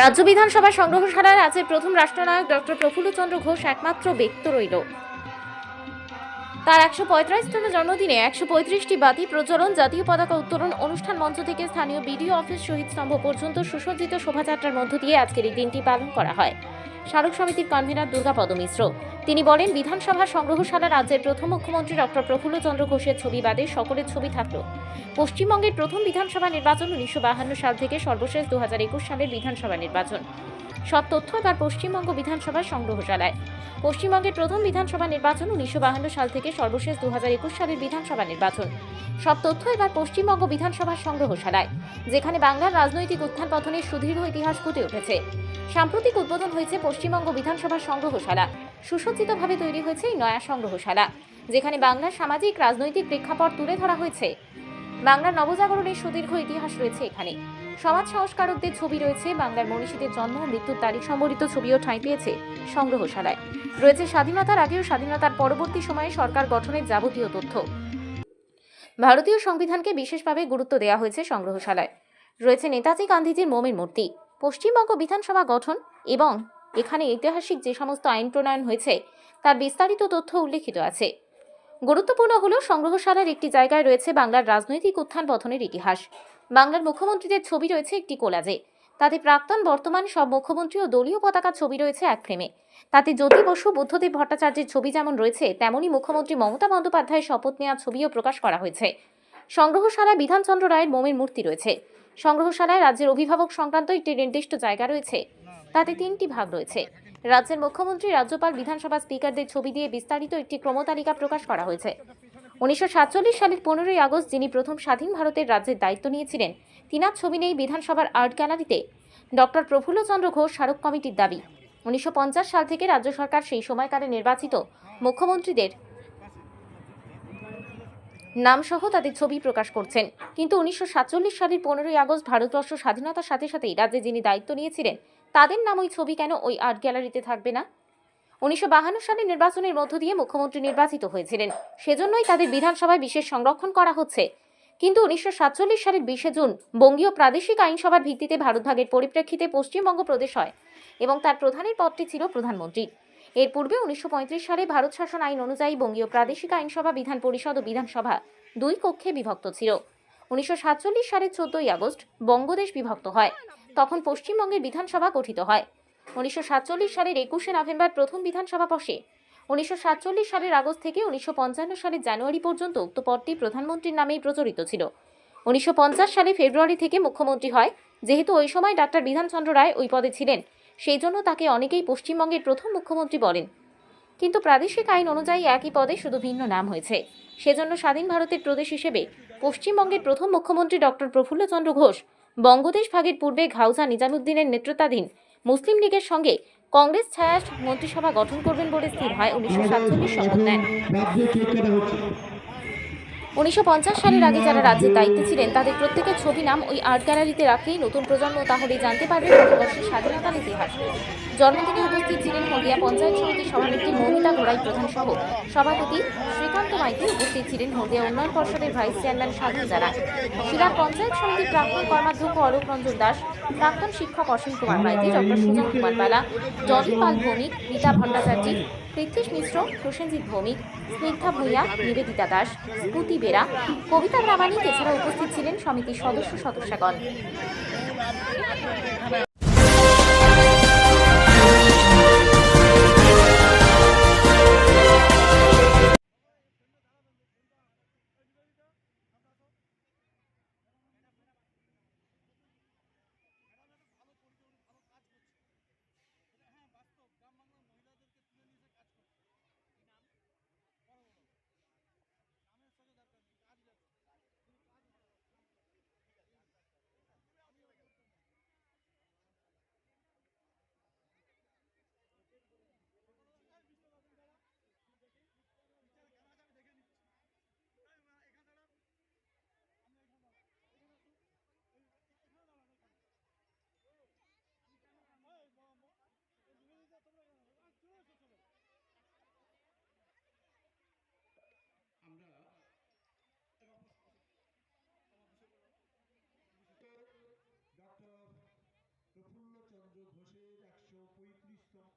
রাজ্য বিধানসভা সংগ্রহশালায় রাজ্যের প্রথম রাষ্ট্রনায়ক ডক্টর প্রফুল্লচন্দ্র ঘোষ একমাত্র ব্যক্ত রইল। তার একশো পঁয়ত্রিশতম জন্মদিনে একশো পঁয়ত্রিশটি বাতি প্রজ্বলন, জাতীয় পতাকা উত্তোলন অনুষ্ঠান মঞ্চ থেকে স্থানীয় বিডিও অফিস শহীদ স্তম্ভ পর্যন্ত সুসজ্জিত শোভাযাত্রার মধ্য দিয়ে আজকের এই দিনটি পালন করা হয়। স্মারক সমিতির কনভেনার দুর্গাপদ মিশ্র তিনি বলেন, বিধানসভা সংগ্রহশালা রাজ্যের প্রথম মুখ্যমন্ত্রী ডক্টর প্রফুল্লচন্দ্র ঘোষের ছবি বাদে সকলের ছবি থাকল। পশ্চিমবঙ্গের প্রথম বিধানসভা নির্বাচন উনিশশো সাল থেকে সর্বশেষ দু হাজার একুশ সালের বিধানসভা নির্বাচন। সব তথ্য এবার পশ্চিমবঙ্গ বিধানসভার সংগ্রহশালায়। পশ্চিমবঙ্গের প্রথম বিধানসভা নির্বাচন উনিশশো সাল থেকে সর্বশেষ দু হাজার একুশ সালের বিধানসভা নির্বাচন। সব তথ্য এবার পশ্চিমবঙ্গ বিধানসভার সংগ্রহশালায়, যেখানে বাংলার রাজনৈতিক উত্থান পতনের সুদীর্ঘ ইতিহাস ফুটে উঠেছে। সাম্প্রতিক উদ্বোধন হয়েছে পশ্চিমবঙ্গ বিধানসভার সংগ্রহশালা। সুসজ্জিতভাবে তৈরি হয়েছে এই নয়া সংগ্রহশালা, যেখানে বাংলার সামাজিক, রাজনৈতিক প্রেক্ষাপট তুলে ধরা হয়েছে। বাংলার নবজাগরণের সুদীর্ঘ ইতিহাস রয়েছে এখানে। সমাজ সংস্কারকদের ছবি রয়েছে, বাংলার মনীষীদের জন্ম মৃত্যুর তারিখ সম্বলিত ছবিও ঠাঁই পেয়েছে সংগ্রহশালায়। রয়েছে স্বাধীনতার আগেও স্বাধীনতার পরবর্তী সময়ে সরকার গঠনের যাবতীয় তথ্য। ভারতীয় সংবিধানকে বিশেষভাবে গুরুত্ব দেওয়া হয়েছে সংগ্রহশালায়। রয়েছে নেতাজি গান্ধীজির মোমের মূর্তি, পশ্চিমবঙ্গ বিধানসভা গঠন এবং এখানে ঐতিহাসিক যে সমস্ত আইন প্রণয়ন হয়েছে, তার বিস্তারিত তথ্য উল্লেখিত আছে। গুরুত্বপূর্ণ হল সংগ্রহশালার একটি জায়গায় রয়েছে বাংলার রাজনৈতিক উত্থান পথনের ইতিহাস। বাংলার মুখ্যমন্ত্রীদের ছবি রয়েছে একটি কোলাজে। তাতে প্রাক্তন বর্তমান সব মুখ্যমন্ত্রী ও দলীয় পতাকা ছবি রয়েছে এক ফ্রেমে। তাতে জ্যোতি বসু, বুদ্ধদেব ভট্টাচার্যের ছবি যেমন রয়েছে, তেমনই মুখ্যমন্ত্রী মমতা বন্দ্যোপাধ্যায়ের শপথ নেওয়া ছবিও প্রকাশ করা হয়েছে। সংগ্রহশালায় বিধানচন্দ্র রায়ের মোমের মূর্তি রয়েছে। সংগ্রহশালায় রাজ্যের অভিভাবক সংক্রান্ত একটি নির্দিষ্ট জায়গা রয়েছে। তাতে তিনটি ভাগ রয়েছে। রাজ্যের মুখ্যমন্ত্রী, রাজ্যপাল, বিধানসভা স্পিকারদের ছবি দিয়ে বিস্তারিত একটি ক্রমতালিকা প্রকাশ করা হয়েছে। উনিশশো সাতচল্লিশ সালের পনেরোই আগস্ট যিনি প্রথম স্বাধীন ভারতের রাজ্যের দায়িত্ব নিয়েছিলেন, তিনার ছবি নেই বিধানসভার আর্ট গ্যালারিতে ডক্টর প্রফুল্লচন্দ্র ঘোষ স্মারক কমিটির দাবি। উনিশশো সাল থেকে রাজ্য সরকার সেই সময়কালে নির্বাচিত মুখ্যমন্ত্রীদের নামসহ তাদের ছবি প্রকাশ করছেন। কিন্তু উনিশশো সাতচল্লিশ সালের পনেরোই আগস্ট ভারতবর্ষ স্বাধীনতার সাথে সাথেই রাজ্যে যিনি দায়িত্ব নিয়েছিলেন তাদের নাম ওই ছবি কেন ওই আর্ট গ্যালারিতে থাকবে না? উনিশশো বাহান্ন সালের নির্বাচনের মধ্য দিয়ে মুখ্যমন্ত্রী নির্বাচিত হয়েছিলেন। সেজন্যই তাদের বিধানসভায় বিশেষ সংরক্ষণ করা হচ্ছে। কিন্তু উনিশশো সাতচল্লিশ সালের বিশে জুন বঙ্গীয় প্রাদেশিক আইনসভার ভিত্তিতে ভারতভাগের পরিপ্রেক্ষিতে পশ্চিমবঙ্গ প্রদেশ হয় এবং তার প্রধানের পদটি ছিল প্রধানমন্ত্রীর এর পূর্বে উনিশশো পঁয়ত্রিশ সালে ভারত শাসন আইন অনুযায়ী বঙ্গীয় প্রাদেশিক আইনসভা, বিধান পরিষদ ও বিধানসভা দুই কক্ষে বিভক্ত ছিল। উনিশশো সাতচল্লিশ সালের চোদ্দই আগস্ট বঙ্গদেশ বিভক্ত হয়। তখন পশ্চিমবঙ্গের বিধানসভা গঠিত হয়। উনিশশো সাতচল্লিশ সালের একুশে নভেম্বর প্রথম বিধানসভা বসে। উনিশশো সাতচল্লিশ সালের আগস্ট থেকে উনিশশো পঞ্চান্ন সালের জানুয়ারি পর্যন্ত উক্ত পদটি প্রধানমন্ত্রীর নামেই প্রচলিত ছিল। উনিশশো পঞ্চাশ সালে ফেব্রুয়ারি থেকে মুখ্যমন্ত্রী হয়, যেহেতু ওই সময় ডাক্তার বিধানচন্দ্র রায় ওই পদে ছিলেন, সেই জন্য তাকে অনেকেই পশ্চিমবঙ্গের প্রথম মুখ্যমন্ত্রী বলেন। কিন্তু প্রাদেশিক আইন অনুযায়ী একই পদে শুধু ভিন্ন নাম হয়েছে। সেজন্য স্বাধীন ভারতের প্রদেশ হিসেবে পশ্চিমবঙ্গের প্রথম মুখ্যমন্ত্রী ডক্টর প্রফুল্লচন্দ্র ঘোষ বঙ্গদেশ ভাগের পূর্বে ঘাউজা নিজামুদ্দিনের নেতৃত্বাধীন মুসলিম লীগের সঙ্গে কংগ্রেস ছায়া মন্ত্রিসভা গঠন করবেন বলে স্থির হয় উনিশশো সাতচল্লিশ শপথ নেন। উনিশশো পঞ্চাশ সালের আগে যারা রাজ্যের দায়িত্বে ছিলেন, তাদের প্রত্যেকের ছবি নাম ওই আর্ট গ্যালারিতে রাখলেই নতুন প্রজন্ম তাহলেই জানতে পারবে ভারতবর্ষের স্বাধীনতার ইতিহাস। জন্মদিনে উপস্থিত ছিলেন হলদিয়া পঞ্চায়েত সমিতির সভানেত্রী মৌমিতা গোড়াই প্রধান সহ সভাপতি শ্রীকান্ত মাইতি, উপস্থিত ছিলেন হলদিয়া উন্নয়ন পর্ষদের ভাইস চেয়ারম্যান সাধন জানা শিলার পঞ্চায়েত সমিতির প্রাক্তন কর্মাধ্যক্ষ অলোক রঞ্জন দাস, প্রাক্তন শিক্ষক অসীম কুমার মাইতি, ডক্টর সুজন কুমার বালা জনি ভৌমিক, রীতা ভট্টাচার্য পৃথ্বীশ মিশ্র, প্রসেনজিৎ ভৌমিক, স্নিগ্ধা ভূঁইয়া, নিবেদিতা দাস স্পুতি বেরা, কবিতা প্রামাণিক এছাড়া উপস্থিত ছিলেন সমিতির সদস্য সদস্যগণ। পঁয়ত্রিশতম।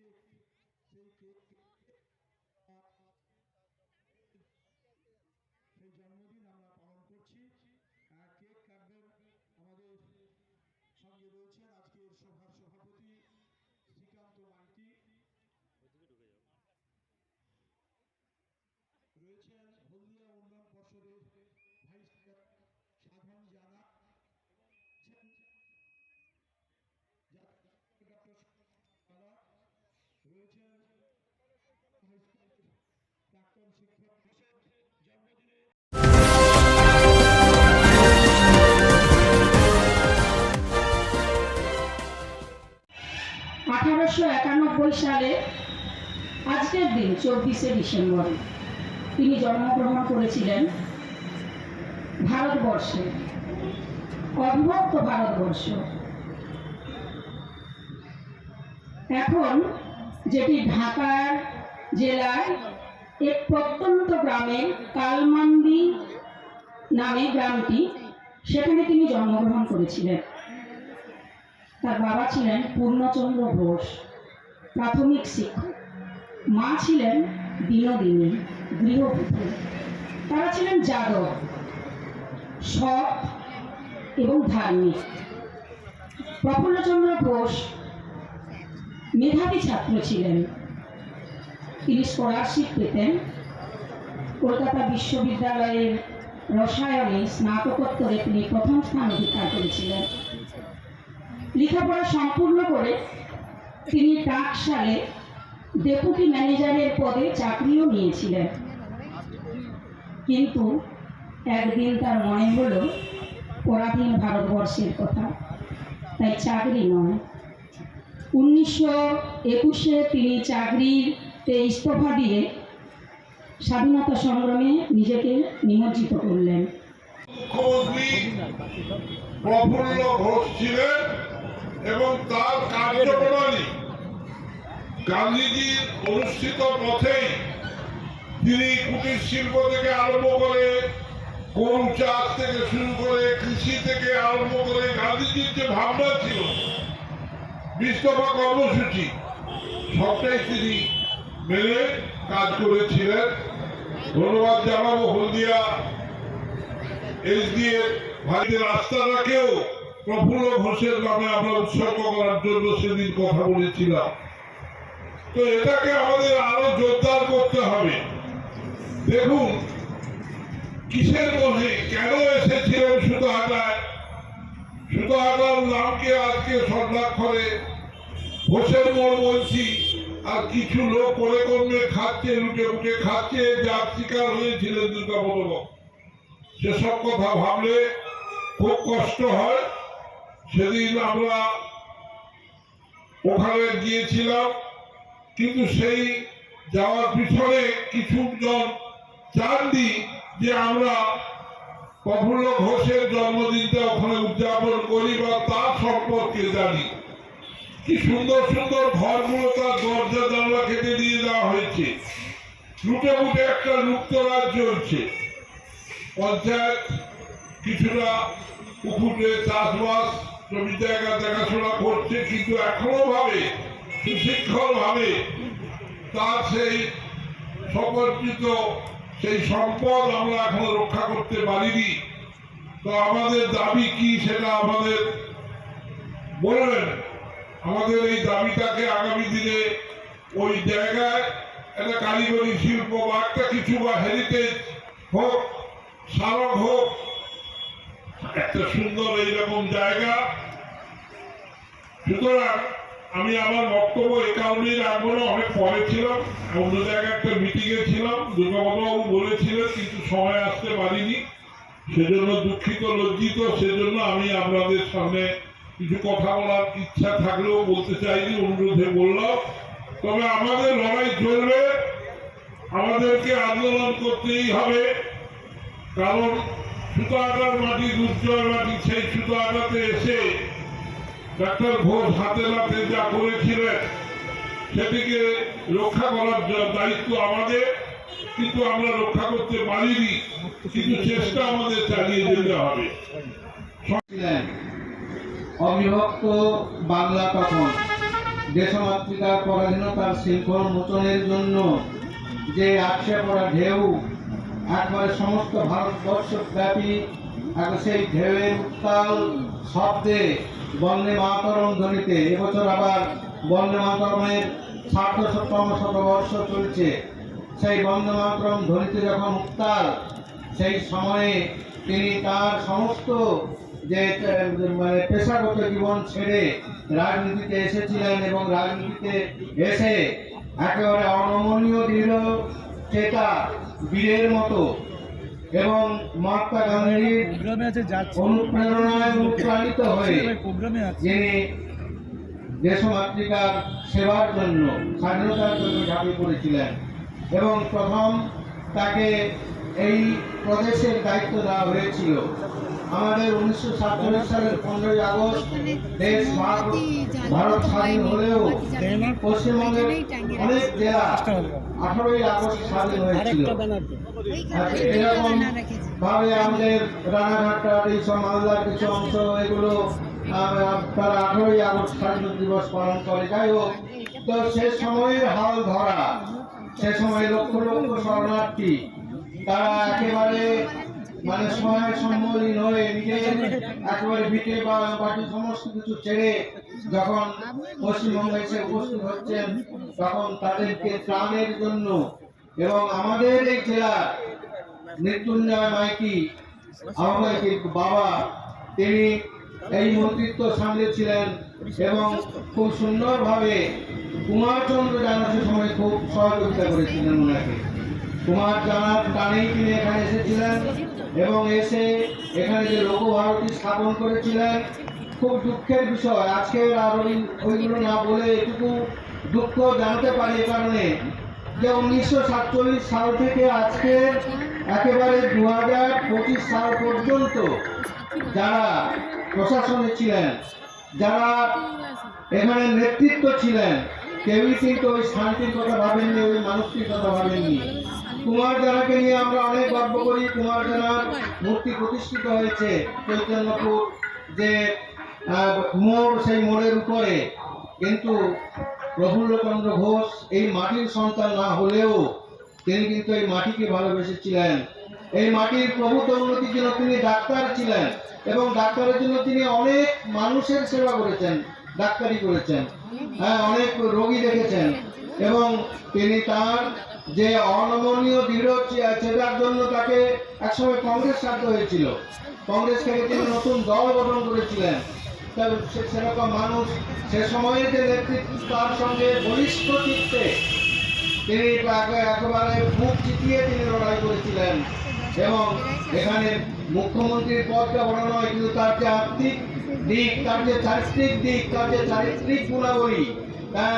সেই সেই জন্মদিন আমরা পালন করছি। কেক কাটবেন আমাদের সঙ্গে রয়েছেন আজকের সভার সভাপতি শ্রীকান্ত মাইতি রয়েছেন হলদিয়া উন্নয়ন পর্ষদের ভাইস সাধন জানা ডক্টর জানা রয়েছেন হাই স্কুলের আঠারোশো একানব্বই সালে আজকের দিন চব্বিশে ডিসেম্বর তিনি জন্মগ্রহণ করেছিলেন ভারতবর্ষে অবিভক্ত ভারতবর্ষ। এখন যেটি ঢাকার জেলার এক প্রত্যন্ত গ্রামে কালমান্দি নামে গ্রামটি, সেখানে তিনি জন্মগ্রহণ করেছিলেন। তার বাবা ছিলেন পূর্ণচন্দ্র ঘোষ, প্রাথমিক শিক্ষক। মা ছিলেন বিনোদিনী গৃহবধূ। তারা ছিলেন যাদব, সৎ এবং ধার্মিক। প্রফুল্লচন্দ্র ঘোষ মেধাবী ছাত্র ছিলেন। তিনি স্কলারশিপ পেতেন। কলকাতা বিশ্ববিদ্যালয়ের রসায়নে স্নাতকোত্তরে তিনি প্রথম স্থান অধিকার করেছিলেন। লেখাপড়া সম্পূর্ণ করে তিনি টাকশালে ডেপুটি ম্যানেজারের পদে চাকরিও নিয়েছিলেন। কিন্তু একদিন তার মনে হলো, পরাধীন ভারতবর্ষের কথা। তাই চাকরি নয়। উনিশশো একুশে তিনি চাকরিতে ইস্তফা দিয়ে স্বাধীনতা সংগ্রামে নিজেকে নিমজ্জিত করলেন। প্রফুল্ল ঘোষ ছিলেন এবং তার কার্যপ্রণালী গান্ধীজির অনুষ্ঠিত পথেই তিনি কুটির শিল্প থেকে আরম্ভ করে গরু চাষ থেকে শুরু করে কৃষি থেকে আরম্ভ করে গান্ধীজির যে ভাবনা ছিল, বিস্তফা কর্মসূচি, সবটাই তিনি মেনে কাজ করেছিলেন। ধন্যবাদ জানাব হলদিয়া এসডিএ ভাইদের রাস্তাটাকেও প্রফুল্ল ঘোষের নামে আমরা উৎসর্গ করার জন্য সেদিন কথা বলেছিলাম। তো এটাকে আমাদের আরও জোরদার করতে হবে। দেখুন, কিসের মধ্যে কেন এসেছিলেন সুতোহাটায়? সুতোহাটার নামকে আজকে সন্ধ্যাক্ষরে ঘোষের মোড় বলছি। আর কিছু লোক করে কমে খাচ্ছে, লুটে উঠে খাচ্ছে, যার শিকার হয়েছিলেন দুর্গা দুর্গাপদ সেসব কথা ভাবলে খুব কষ্ট হয়। সেদিন আমরা ওখানে গিয়েছিলাম, কিন্তু সেই যাওয়ার পিছনে কিছু জন চাননি যে আমরা প্রফুল্ল ঘোষের জন্মদিনটা ওখানে উদযাপন করি বা তার সম্পর্কে জানি। কি সুন্দর সুন্দর ঘরগুলো তার দরজা জানলা কেটে দিয়ে দেওয়া হয়েছে। লুটে মুটে একটা লুপ্তরাজ চলছে পঞ্চায়েত কিছুটা পুকুরে চাষবাস জমি জায়গা দেখাশোনা করছে, কিন্তু এখনও ভাবে, সুশৃঙ্খল ভাবে তার সেই সমর্পিত সেই সম্পদ আমরা এখনও রক্ষা করতে পারিনি। তো আমাদের দাবি কি সেটা আমাদের বলবেন? আমাদের এই দাবিটাকে আগামী দিনে ওই জায়গায় একটা কারিগরি শিল্প বা একটা কিছু বা হেরিটেজ হোক স্মারক হোক, একটা সুন্দর এইরকম জায়গা। সুতরাং আমি আমার বক্তব্য এ কারণেই রাখব না, অনেক পরে ছিলাম, অন্য জায়গায় একটা মিটিংয়ে ছিলাম দুর্গাবাবু বলেছিলেন, কিন্তু সময় আসতে পারিনি। সেজন্য দুঃখিত, লজ্জিত, সেজন্য আমি আপনাদের সামনে কিছু কথা বলার ইচ্ছা থাকলেও বলতে চাইনি, অনুরোধে বললাম। তবে আমাদের লড়াই চলবে, আমাদেরকে আন্দোলন করতেই হবে। কারণ সুতো আটার মাটি উজ্জ্বল মাটি, সেই সুতো আটাতে এসে ডাক্তার ঘোষ হাতে নাতে যা করেছিলেন, সেটিকে রক্ষা করার দায়িত্ব আমাদের। কিন্তু আমরা রক্ষা করতে পারিনি, কিন্তু চেষ্টা আমাদের চালিয়ে যেতে হবে। অবিভক্ত বাংলা তখন। দেশমাতৃকার পরাধীনতার শৃঙ্খল মোচনের জন্য যে আক্ষেপ পড়া ঢেউ, একবারে সমস্ত ভারতবর্ষ ব্যাপী এক সেই ঢেউয়ের উত্তাল শব্দে বন্দে মাতরম ধ্বনিতে, এবছর আবার বন্দে মাতরমের সার্ধশতম শতবর্ষ চলছে। সেই বন্দে মাতরম ধ্বনিতে যখন উত্তাল, সেই সময়ে তিনি তার সমস্ত যে মানে পেশাগত জীবন ছেড়ে রাজনীতিতে এসেছিলেন এবং রাজনীতিতে এসে একেবারে অনমনীয় দৃঢ় চেতা বীরের মতো এবং মহাত্মা গান্ধীর অনুপ্রেরণায় অনুপ্রাণিত হয়ে যিনি দেশমাতৃকার সেবার জন্য স্বাধীনতার জন্য ঝাঁপিয়ে পড়েছিলেন এবং প্রথম তাকে এই প্রদেশের দায়িত্ব দেওয়া হয়েছিল। আমাদের উনিশশো সাতচল্লিশ সালের পনেরোই আগস্ট দেশ ভারত স্বাধীন হলেও পশ্চিমবঙ্গের অনেক জেলা আঠারোই আগস্ট স্বাধীন হয়েছিল। আচ্ছা, এরকম ভাবে আমাদের রানাঘাটটার এইসব মালদার কিছু অংশ এগুলো তারা আঠারোই আগস্ট স্বাধীনতা দিবস পালন করে। যাই হোক তো সে সময়ের হাল ধরা সে সময় লক্ষ লক্ষ শরণার্থী তারা একেবারে মানে সময় সম্বলীন হয়ে নিজের একেবারে ভিটে বা বাকি সমস্ত কিছু ছেড়ে যখন পশ্চিমবঙ্গে এসে উপস্থিত হচ্ছেন, তখন তাদেরকে ত্রাণের জন্য এবং আমাদের এই জেলার মৃত্যুঞ্জয় মাইকি আমার বাবা, তিনি এই মন্ত্রিত্ব সামলেছিলেন এবং খুব সুন্দরভাবে কুমারচন্দ্র জানা সে সময় খুব সহযোগিতা করেছিলেন ওনাকে। কুমার জানার টানেই তিনি এখানে এসেছিলেন। এবং এসে এখানে যে লোকভারতী স্থাপন করেছিলেন, খুব দুঃখের বিষয়। আজকের আর ওই ওইগুলো না বলে এটুকু দুঃখ জানতে পারি কারণে। যে উনিশশো সাতচল্লিশ সাল থেকে আজকে একেবারে দু হাজার পঁচিশ সাল পর্যন্ত যারা প্রশাসনে ছিলেন, যারা এখানে নেতৃত্ব ছিলেন, কেউই কিন্তু ওই শান্তির কথা ভাবেননি, ওই মানুষটির কথা ভাবেননি। কুমার জানাকে নিয়ে আমরা অনেক গর্ব করি। কুমার জানার মূর্তি প্রতিষ্ঠিত হয়েছে চৈতন্যপুর যে মোড়, সেই মোড়ের উপরে। কিন্তু প্রফুল্লচন্দ্র ঘোষ এই মাটির সন্তান না হলেও তিনি কিন্তু এই মাটিকে ভালোবেসেছিলেন। এই মাটির প্রভূত উন্নতির জন্য তিনি ডাক্তার ছিলেন এবং ডাক্তারের জন্য তিনি অনেক মানুষের সেবা করেছেন, ডাক্তারি করেছেন হ্যাঁ অনেক রোগী দেখেছেন। এবং তিনি তার যে অনমনীয় দৃঢ় চেতার জন্য তাকে একসময় কংগ্রেস সাধ্য হয়েছিল। কংগ্রেস থেকে তিনি নতুন দল গঠন করেছিলেন। সেরকম মানুষ সে সময়ের যে নেতৃত্ব, তার সঙ্গে বলিষ্ঠ চিত্তে তিনি একেবারে মুখ চিতিয়ে তিনি লড়াই করেছিলেন। এবং এখানে মুখ্যমন্ত্রীর পদটা বড় নয়, কিন্তু তার যে আর্থিক দিক, তার যে চারিত্রিক দিক, তার যে চারিত্রিক গুণাবলী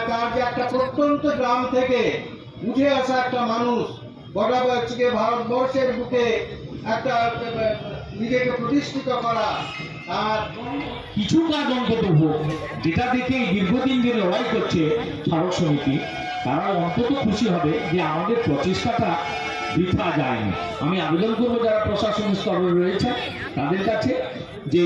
তার যে একটা প্রত্যন্ত গ্রাম থেকে উঠে আসা একটা মানুষ গোটা হচ্ছে ভারতবর্ষের বুকে একটা, নিজেকে প্রতিষ্ঠিত করা আর কিছু কাজ অন্তত যেটা দেখে দীর্ঘদিন যে লড়াই করছে স্মারক সমিতি তারা অন্তত খুশি হবে যে আমাদের প্রচেষ্টাটা বৃথা যায়নি। আমি আবেদন করব যারা প্রশাসনিক স্তরে রয়েছে, তাদের কাছে যে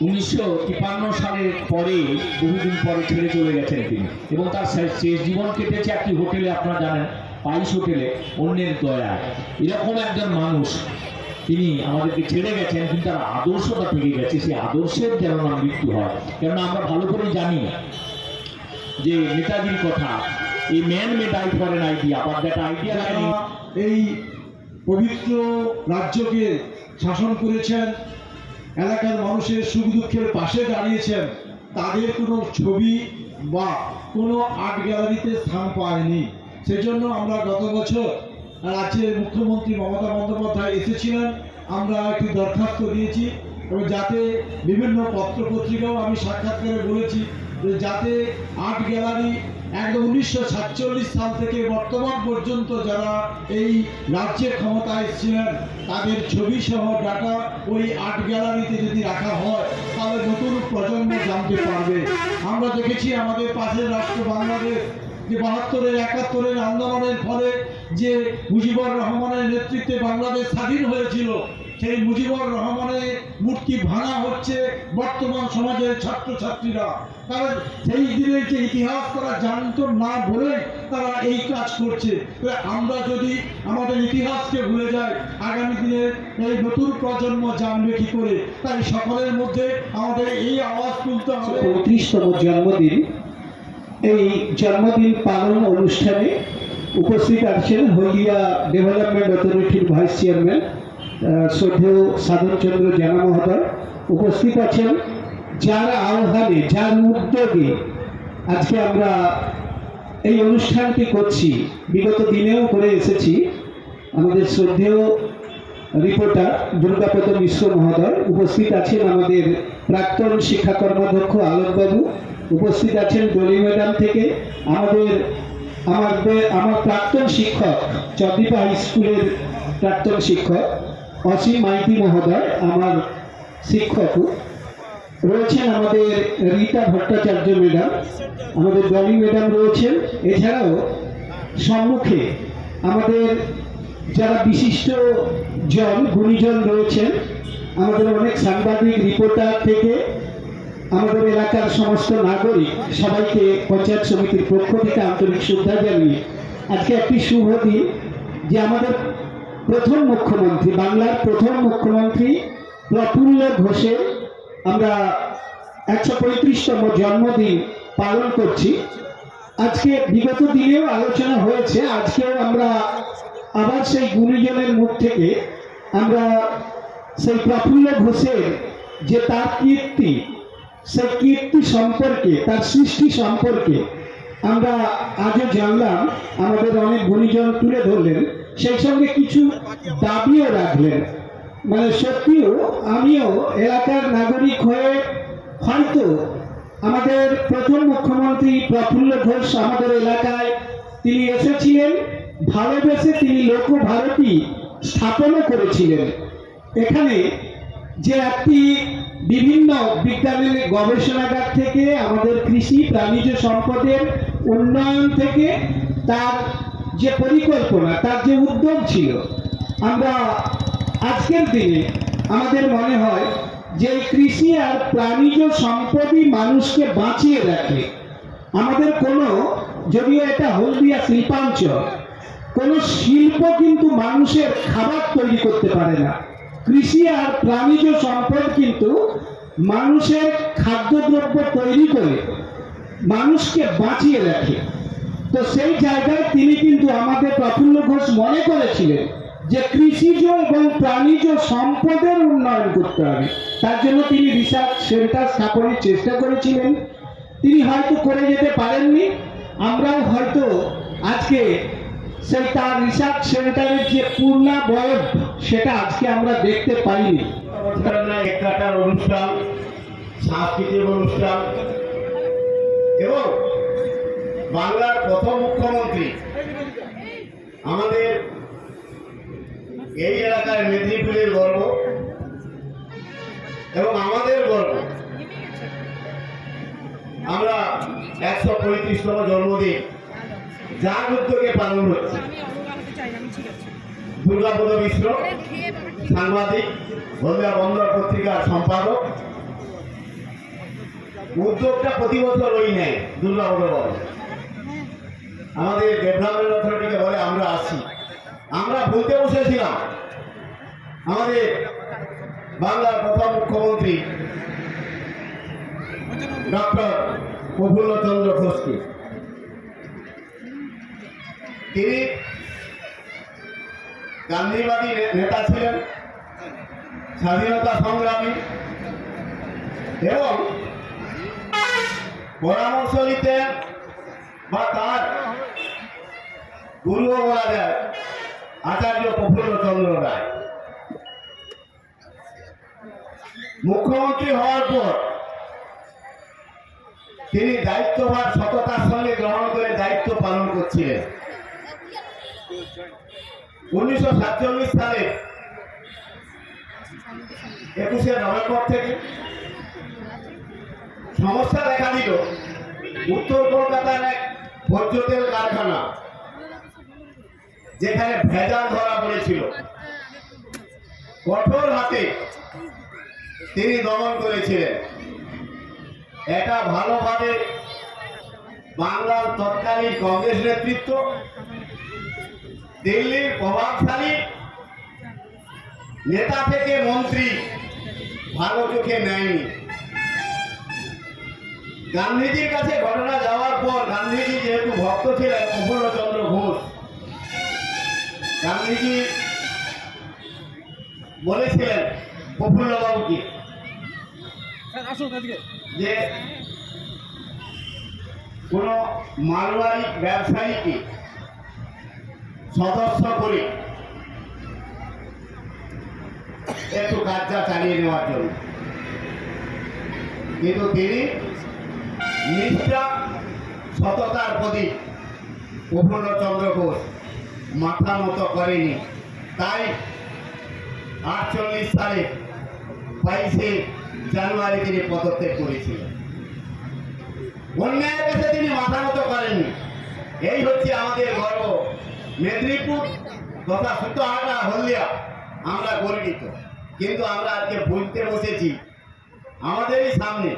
উনিশশো তিপ্পান্ন সালের পরে বহুদিন পরে ছেড়ে চলে গেছেন তিনি। এবং তার শেষ জীবন কেটেছে একটি হোটেলে, আপনারা জানেন পাইস হোটেলে, অন্যের দয়ায়। এরকম একজন মানুষ, তিনি আমাদেরকে ছেড়ে গেছেন, কিন্তু তার আদর্শটা থেকে গেছে। সেই আদর্শের যেন না মৃত্যু হয়। কেননা আমরা ভালো করেই জানি যে নেতাজির কথা এই man made I for an idea আবার দ্যাট আইডিয়া এই পবিত্র রাজ্যকে শাসন করেছেন এলাকার মানুষের সুখ দুঃখের পাশে দাঁড়িয়েছেন। তাদের কোনো ছবি বা কোনো আর্ট গ্যালারিতে স্থান পায়নি। সেজন্য আমরা গত বছর রাজ্যের মুখ্যমন্ত্রী মমতা বন্দ্যোপাধ্যায় এসেছিলেন। আমরা একটি দরখাস্ত দিয়েছি। এবং যাতে বিভিন্ন পত্র পত্রিকাও আমি সাক্ষাৎকারে বলেছি যে যাতে আর্ট গ্যালারি একদম উনিশশো সাতচল্লিশ সাল থেকে বর্তমান পর্যন্ত যারা এই রাজ্যের ক্ষমতায় ছিলেন, তাদের ছবি সহ ডাটা ওই আর্ট গ্যালারিতে যদি রাখা হয়, তাহলে নতুন প্রজন্ম জানতে পারবে। আমরা দেখেছি আমাদের পাশের রাষ্ট্র বাংলাদেশ, যে বাহাত্তরের, একাত্তরের আন্দোলনের ফলে যে মুজিবুর রহমানের নেতৃত্বে বাংলাদেশ স্বাধীন হয়েছিল সেই মুজিবুর রহমানের মূর্তি ভাঙা হচ্ছে বর্তমান সমাজের ছাত্রছাত্রীরা। কারণ সেই দিনের যে ইতিহাস তারা জানতো না বলে তারা এই কাজ করছে। আমরা যদি আমাদের ইতিহাসকে ভুলে যাই, আগামী দিনের এই নতুন প্রজন্ম জানবে কি করে? তাই সকলের মধ্যে আমাদের এই আওয়াজ তুলতে হবে। পঁয়ত্রিশতম জন্মদিন। এই জন্মদিন পালন অনুষ্ঠানে উপস্থিত আছেন হলদিয়া ডেভেলপমেন্ট অথরিটির ভাইস চেয়ারম্যান শ্রদ্ধেয় সাধনচন্দ্র জানা মহোদয় উপস্থিত আছেন। যার আহ্বানে, যার উদ্যোগে আজকে আমরা এই অনুষ্ঠানটি করছি, বিগত দিনেও করে এসেছি। আমাদের শ্রদ্ধেয় রিপোর্টার দুর্গাপদ মিশ্র মহোদয় উপস্থিত আছেন আমাদের প্রাক্তন শিক্ষা কর্মাধ্যক্ষ আলোকবাবু। উপস্থিত আছেন ডলি ম্যাডাম থেকে আমাদের আমাদের, আমার প্রাক্তন শিক্ষক চন্দ্রিপা হাই স্কুলের প্রাক্তন শিক্ষক। অসীম মাইতি মহোদয়, আমার শিক্ষক। রয়েছেন আমাদের রীতা ভট্টাচার্য ম্যাডাম, আমাদের ডলি ম্যাডাম রয়েছেন। এছাড়াও সম্মুখে আমাদের যারা বিশিষ্ট জন, গুণীজন রয়েছেন, আমাদের অনেক সাংবাদিক, রিপোর্টার থেকে আমাদের এলাকার সমস্ত নাগরিক সবাইকে পঞ্চায়েত সমিতির পক্ষ থেকে আন্তরিক শ্রদ্ধা জানিয়ে আজকে একটি শুভ দিন যে আমাদের প্রথম মুখ্যমন্ত্রী, বাংলার প্রথম মুখ্যমন্ত্রী প্রফুল্ল ঘোষের আমরা একশো পঁয়ত্রিশতম জন্মদিন পালন করছি। আজকে বিগত দিনেও আলোচনা হয়েছে, আজকেও আমরা আবার সেই গুণীজনের মুখ থেকে আমরা সেই প্রফুল্ল ঘোষের যে তার কীর্তি, সেই কীর্তি সম্পর্কে, তার সৃষ্টি সম্পর্কে আমরা আজও জানলাম। আমাদের অনেক গুণীজন তুলে ধরলেন। সেই সঙ্গে কিছু দাবিও রাখলেন। মানে সত্যিও আমিও এলাকার নাগরিক হয়ে হয়তো আমাদের প্রথম মুখ্যমন্ত্রী প্রফুল্ল ঘোষ আমাদের এলাকায় তিনি এসেছিলেন, ভালোবেসে তিনি লোকভারতী স্থাপনও করেছিলেন। এখানে যে একটি বিভিন্ন বিজ্ঞানের গবেষণাগার থেকে আমাদের কৃষি প্রাণীজ সম্পদের উন্নয়ন থেকে তার যে পরিকল্পনা, তার যে উদ্যোগ ছিল, আমরা আজকের দিনে আমাদের মনে হয় যে কৃষি আর প্রাণীজ সম্পদই মানুষকে বাঁচিয়ে রাখে। আমাদের কোনো, যদিও এটা হলদিয়া শিল্পাঞ্চল, কোনো শিল্প কিন্তু মানুষের খাবার তৈরি করতে পারে না। কৃষি আর প্রাণীজ সম্পদ কিন্তু মানুষের খাদ্যদ্রব্য তৈরি করে মানুষকে বাঁচিয়ে রাখে। তো সেই জায়গায় তিনি কিন্তু আমাদের প্রফুল্ল ঘোষ মনে করেছিলেন যে কৃষিজ এবং প্রাণীজ সম্পদের উন্নয়ন করতে হবে। তার জন্য তিনি রিসার্চ সেন্টার স্থাপনের চেষ্টা করেছিলেন। তিনি হয়তো করে যেতে পারেননি। আমরাও হয়তো আজকে সেই তার রিসার্চ সেন্টারের যে পূর্ণাবয়ব সেটা আজকে আমরা দেখতে পাইনি। একাটার অনুষ্ঠান, সাংস্কৃতিক অনুষ্ঠান, এবং বাংলার প্রথম মুখ্যমন্ত্রী। আমাদের এই এলাকায় মেদিনীপুরের গর্ব এবং আমাদের গর্ব। আমরা একশো পঁয়ত্রিশতম জন্মদিন। যার উদ্যোগে পালন হচ্ছে। দুর্গাপদ মিশ্র সাংবাদিক হলদিয়া বন্দর পত্রিকার সম্পাদক। উদ্যোগটা প্রতি বছর ওই নেয় দুর্গাপদ বলে। আমাদের ডেভেলপমেন্ট অথরিটিকে বলে আমরা আসি। আমরা বলতে বসেছিলাম। আমাদের বাংলার প্রথম মুখ্যমন্ত্রী ডক্টর প্রফুল্লচন্দ্র ঘোষকে। তিনি গান্ধীবাদী নেতা ছিলেন, স্বাধীনতা সংগ্রামী, এবং পরামর্শ দিতেন বা তার গুরুও বলা যায় আচার্য প্রফুল্লচন্দ্র রায়। মুখ্যমন্ত্রী হওয়ার পর তিনি দায়িত্বভার, সততার সঙ্গে গ্রহণ করে দায়িত্ব পালন করছিলেন। উনিশশো সাতচল্লিশ সালে একুশে নভেম্বর থেকে সমস্যা দেখা দিল। উত্তর কলকাতার এক ভোজ্য তেল কারখানা যেখানে ভেজাল ধরা পড়েছিল। কঠোর হাতে তিনি দমন করেছিলেন। এটা ভালোভাবে বাংলার তৎকালীন কংগ্রেস নেতৃত্ব, দিল্লির প্রভাবশালী নেতা থেকে মন্ত্রী ভালো চোখে নেয়নি। গান্ধীজির কাছে ঘটনা যাওয়ার পর গান্ধীজি যেহেতু ভক্ত ছিলেন প্রফুল্লচন্দ্র ঘোষ গান্ধীজি বলেছিলেন প্রফুল্লবাবুকে যে কোন মারোয়ারি ব্যবসায়ীকে সদস্য করে একটু কাজটা চালিয়ে নেওয়ার জন্য। কিন্তু তিনি নিষ্ঠা সততার প্রতি প্রফুল্লচন্দ্র ঘোষ মাথা মতো করেনি। তাই আটচল্লিশ সালে বাইশে জানুয়ারি তিনি পদত্যাগ করেছিলেন। অন্যায়ের কাছে তিনি মাথা মতো করেননি। এই হচ্ছে আমাদের গর্ব। মেদিনীপুর তথা সুতহাটা হলদিয়া আমরা গর্বিত। কিন্তু আমরা আজকে ভুলতে বসেছি আমাদেরই সামনে।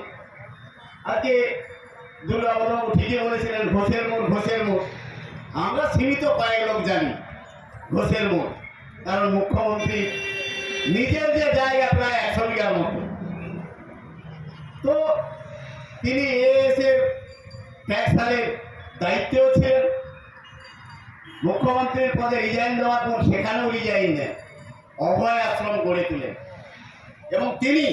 আজকে দুর্গাবাবু ঠিকই বলেছিলেন, ঘোষের মোড় ঘোষের মোড়। আমরা সীমিত কয়েক লোক জানি, ঘোষের মোড় কারণ মুখ্যমন্ত্রী নিজের যে জায়গা প্রায় একশো বিঘার মতো। তো তিনি এএসের ট্যাক্সারের দায়িত্বেও ছিলেন। মুখ্যমন্ত্রীর পদে রিজাইন দেওয়ার পর সেখানেও রিজাইন দেন, অভয় আশ্রম গড়ে তোলেন। এবং তিনি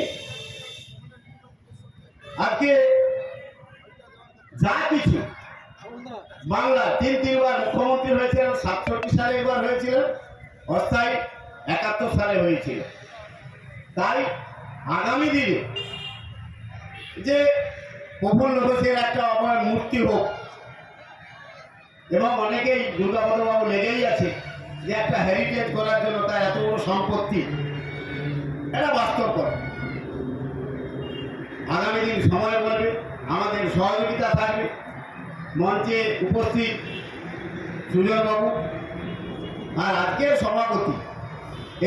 আজকে যা কিছু বাংলা তিন তিনবার মুখ্যমন্ত্রী হয়েছিলেন, সাতষট্টি সালে একবার হয়েছিলেন, অস্থায়ী একাত্তর সালে হয়েছিল। তাই আগামী দিনে যে প্রফুল্ল ঘোষের একটা অমর মূর্তি হোক, এবং অনেকেই দুর্গাপদবাবু লেগেই আছে, যে একটা হেরিটেজ করার জন্য তার এত বড় সম্পত্তি, এটা বাস্তব করে। আগামী দিন সময় বলবে, আমাদের সহযোগিতা থাকবে। মঞ্চে উপস্থিত সুজনবাবু আর আজকের সভাপতি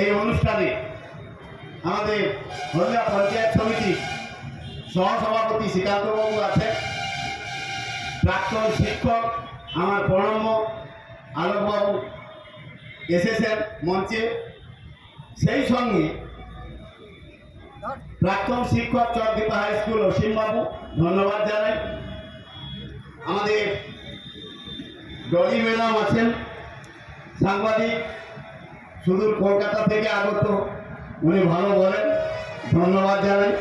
এই অনুষ্ঠানে আমাদের হলদিয়া পঞ্চায়েত সমিতি সহসভাপতি শ্রীকান্তবাবু আছেন। প্রাক্তন শিক্ষক আমার প্রণম্য আলোকবাবু এসেছেন মঞ্চে। সেই সঙ্গে প্রাক্তন শিক্ষক চরদীপা হাই স্কুল অসীমবাবু ধন্যবাদ জানাই। আমাদের ডলি ম্যাডাম আছেন, সাংবাদিক, সুদূর কলকাতা থেকে আগত, উনি ভালো বলেন, ধন্যবাদ জানাই।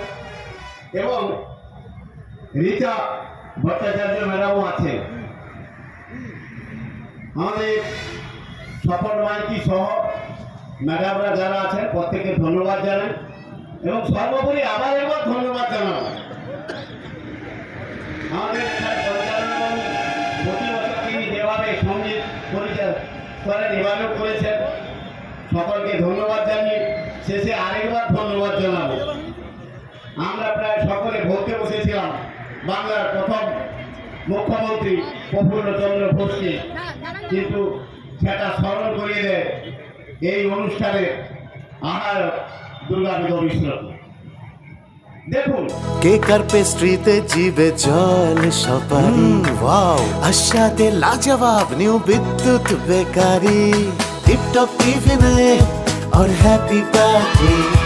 এবং রিচা ভট্টাচার্য ম্যাডামও আছেন। আমাদের সফল মাইকি সহ ম্যাডামরা যারা আছেন প্রত্যেকে ধন্যবাদ জানাই। এবং সর্বোপরি আবার একবার ধন্যবাদ জানাব। আমাদের এখানে পরিচালনাবাবু প্রতি বছর তিনি যেভাবে সংগীত পরিচাল করেন এভাবেও করেছেন সকলকে ধন্যবাদ জানিয়ে শেষে আরেকবার ধন্যবাদ জানাব আমরা প্রায় সকলে ভর্তি বসেছিলাম বাংলার প্রথম মুখ্যমন্ত্রী প্রফুল্লচন্দ্র ঘোষকে কিন্তু সেটা স্মরণ করিয়ে দেয় এই অনুষ্ঠানে আহার দুর্গাপূজা বিশ্রাম দেখুন কেকার পেস্ট্রিতে জিবে জল সপারি ওয়াও আশাতে লাজবাব নিউ বিদ্যুৎ বেকারি টিপটপ টিফিনে और हैप्पी पार्टी